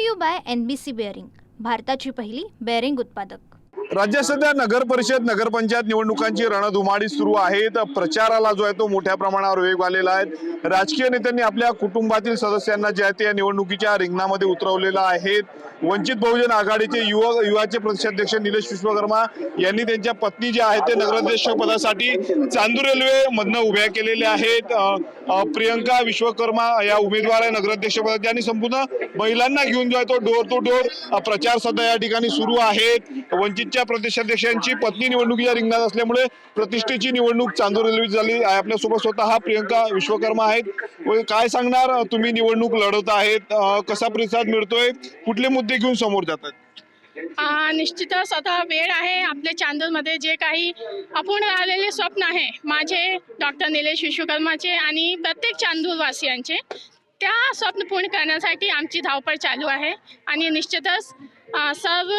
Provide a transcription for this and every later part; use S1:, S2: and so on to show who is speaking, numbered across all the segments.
S1: To you by N B C bearing भारताची पहिली bearing उत्पादक.
S2: राज्यात सध्या नगर परिषद नगरपंचायत निवडणुकांची रणधुमाडी सुरू आहे तर प्रचाराला जो आहे तो मोठ्या प्रमाणावर वेग आलेला आहे. राजकीय नेत्यांनी आपल्या कुटुंबातील सदस्यांना जे आहे ते या निवडणुकीच्या रिंगणामध्ये उतरवलेलं आहे. वंचित बहुजन आघाडीचे युवक युवाचे प्रदेशाध्यक्ष निलेश विश्वकर्मा यांनी त्यांच्या पत्नी जे आहेत ते नगराध्यक्ष पदासाठी चांदूर रेल्वे मधनं उभ्या केलेल्या आहेत. प्रियंका विश्वकर्मा या उमेदवार आहे नगराध्यक्ष पदाची आणि संपूर्ण महिलांना घेऊन जो आहे तो डोर टू डोर प्रचार सध्या या ठिकाणी सुरू आहेत. वंचितच्या प्रदेशाध्यक्षांची पत्नी निवडणुकीच्या रिंगणात असल्यामुळे प्रतिष्ठेची निवडणूक चांदूर रेल्वे झाली आहे. आपल्यासोबत स्वतः प्रियंका विश्वकर्मा आहेत. काय सांगणार तुम्ही निवडणूक लढवत आहेत? कसा प्रतिसाद मिळतोय? कुठले मुद्दे घेऊन समोर जातात
S3: आ, निश्चितच आता वेळ आहे. आपल्या चांदूरमध्ये जे काही अपूर्ण राहिलेले स्वप्न आहे माझे डॉक्टर निलेश विश्वकर्माचे आणि प्रत्येक चांदूरवासियांचे त्या स्वप्न पूर्ण करण्यासाठी आमची धावपळ चालू आहे. आणि निश्चितच सर्व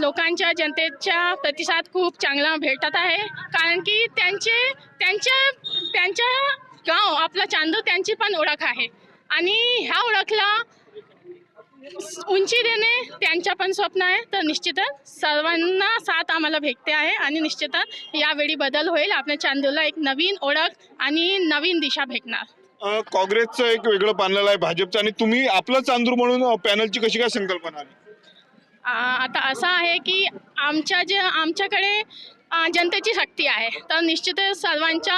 S3: लोकांच्या जनतेच्या प्रतिसाद खूप चांगला भेटत आहे. कारण की त्यांचे त्यांच्या त्यांच्या गाव आपला चांदू त्यांची पण ओळख आहे. आणि ह्या ओळखला उंची देणे त्यांच्या पण स्वप्न आहे. तर निश्चितच सर्वांना साथ आम्हाला भेटते आहे आणि निश्चितच यावेळी बदल होईल. आपल्या चांदूला एक नवीन ओळख आणि नवीन दिशा भेटणार.
S2: काँग्रेसचं एक वेगळं पॅनल आहे भाजपचं. आणि तुम्ही आपलं चांदूर म्हणून पॅनलची कशी काय संकल्पना आली?
S3: आता असं आहे की आमच्या जे आमच्याकडे जनतेची शक्ती आहे. तर निश्चितच सर्वांच्या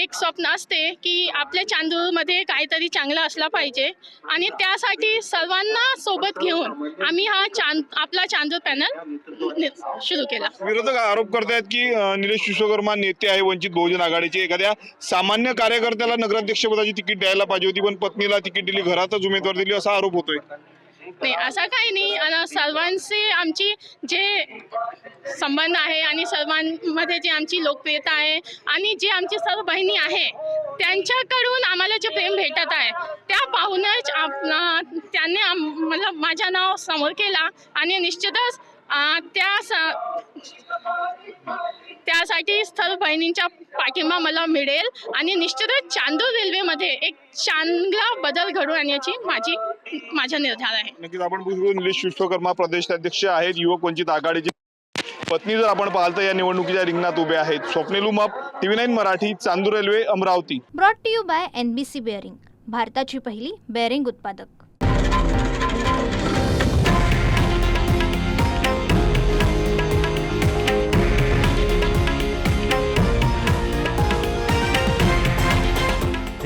S3: एक स्वप्न असते की आपल्या चांदूरमध्ये काहीतरी चांगलं असलं पाहिजे. आणि त्यासाठी सर्वांना सोबत घेऊन आम्ही हा चांद आपला चांदूर पॅनल सुरू केला.
S2: विरोधक आरोप करतायत की निलेश विश्वकर्मा नेते आहे वंचित बहुजन आघाडीचे. एखाद्या सामान्य कार्यकर्त्याला नगराध्यक्षपदाची तिकीट द्यायला पाहिजे होती पण पत्नीला तिकीट दिली घरातच उमेदवार दिली असा आरोप होतोय.
S3: नाही असं काही नाही. आणि सर्वांशी आमची जे संबंध आहे आणि सर्वांमध्ये जी आमची लोकप्रियता आहे आणि जे आमची सर्व बहिणी आहे त्यांच्याकडून आम्हाला जे प्रेम भेटत आहे त्या पाहूनच आप त्यांनी मतलब मला नाव समोर केला आणि निश्चितच त्या स- त्यासाठी सर्व बहिणींचा पाठिंबा मला मिळेल आणि निश्चितच चांदूर रेल्वेमध्ये एक चांगला बदल घडून आणण्याची माझी माझा निर्धार आहे.
S2: नक्कीच आपण निलेश विश्वकर्मा प्रदेशाध्यक्ष आहेत युवक वंचित आघाडीचे पत्नी जर आपण पाहिलं तर या निवडणुकीच्या रिंगणात उभे आहेत. Swapnil Umap TV nine Marathi Chandur Railway Amravati.
S1: Brought to you by N B C bearing भारताची पहिली बेअरिंग उत्पादक.